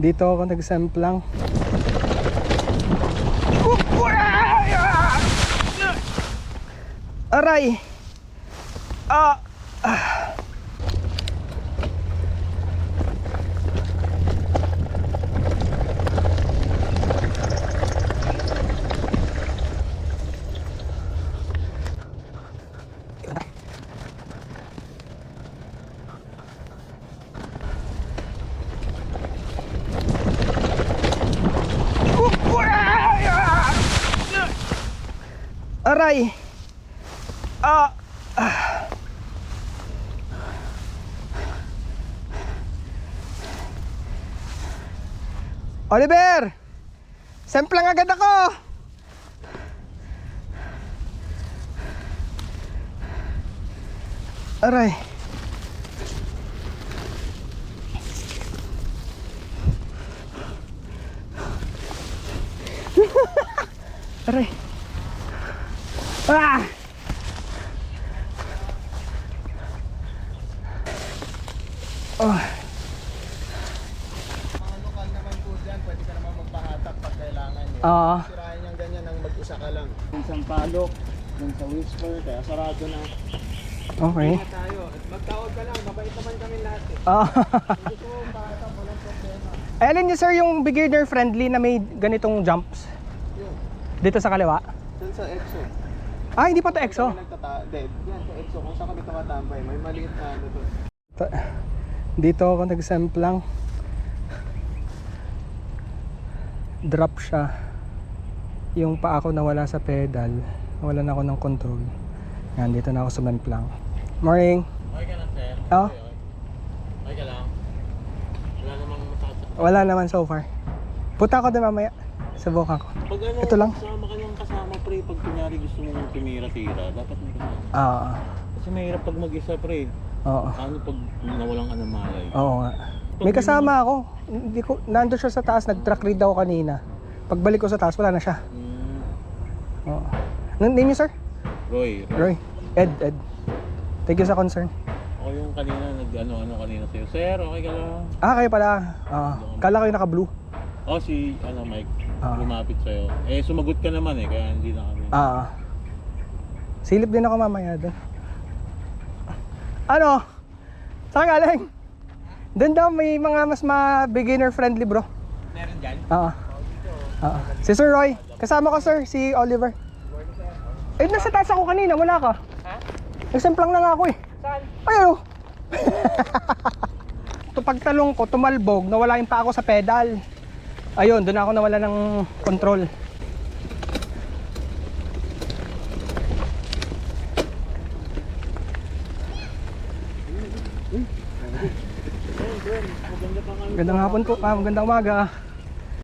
Dito ako nagsemplang. Aray! Ah! ah. Aray! Ah! ah. Oliver! Semplang agad ako! Aray! Aray! Ah! Oh, Mga lokal naman po dyan, pwede ka naman magpahatak pag kailangan nyo. Oo. Sirahan niyang ganyan nang mag-isa ka lang. Isang palok, dun sa whisper, kaya sarado na. okay. Kaya tayo, at magtawag ka lang, mabait naman kami lahat eh. Ah. Kung gusto mo pahatak, walang problema. Ay, alin niyo sir yung beginner friendly na may ganitong jumps Yun, dito sa kaliwa? dun sa EXO. Ah, hindi pa to EXO. Hindi, yan sa EXO, kung saan kami tumatambay, may maliit na ano doon. Ta- Dito ako nagsemplang. Drop siya. Yung paa ko nawala sa pedal. Nawalan ako ng control. Yan, dito na ako sumemplang. Morning. Okay ka lang, sir? Oh, Okay ka lang? Wala namang masakit. wala naman so far. Puta ako din mamaya. Subukan ko. Pag ano, Ito lang. kasama ka niyang kasama, pre, pag kunyari gusto mong tumira-tira, dapat may kasama. Ah, Kasi mahirap pag mag-isa, pre. oo. Ano pag nawalan ka ng malay? Oo nga. May kasama ako. Hindi ko, nandun siya sa taas, nag-track read ako kanina. Pagbalik ko sa taas, wala na siya. Mm, Oo. Name niyo, sir? Roy, Roy. Roy. Ed, Ed. Thank you sa concern. Ako yung kanina, nag-ano-ano kanina sa'yo. Sir, okay ka lang? Ah, kayo pala. Ah, kala ko yung naka-blue. Oh, si, ano, Mike, Ah. lumapit sa'yo. Eh, sumagot ka naman eh, kaya hindi na kami. Ah. Silip din ako mamaya doon. Ano? Saan ka galing? Doon daw may mga mas ma beginner friendly bro. Meron dyan? Oo. Oo. Si Sir Roy. Kasama ko sir, si Oliver. Eh, nasa taas ako kanina, wala ka. Ha? Nagsemplang na nga ako eh. Saan? Oh. Ito pagtalong ko, tumalbog, nawala yung pa ako sa pedal. Ayun, doon ako nawala ng control. Magandang hapon po, ah, magandang umaga.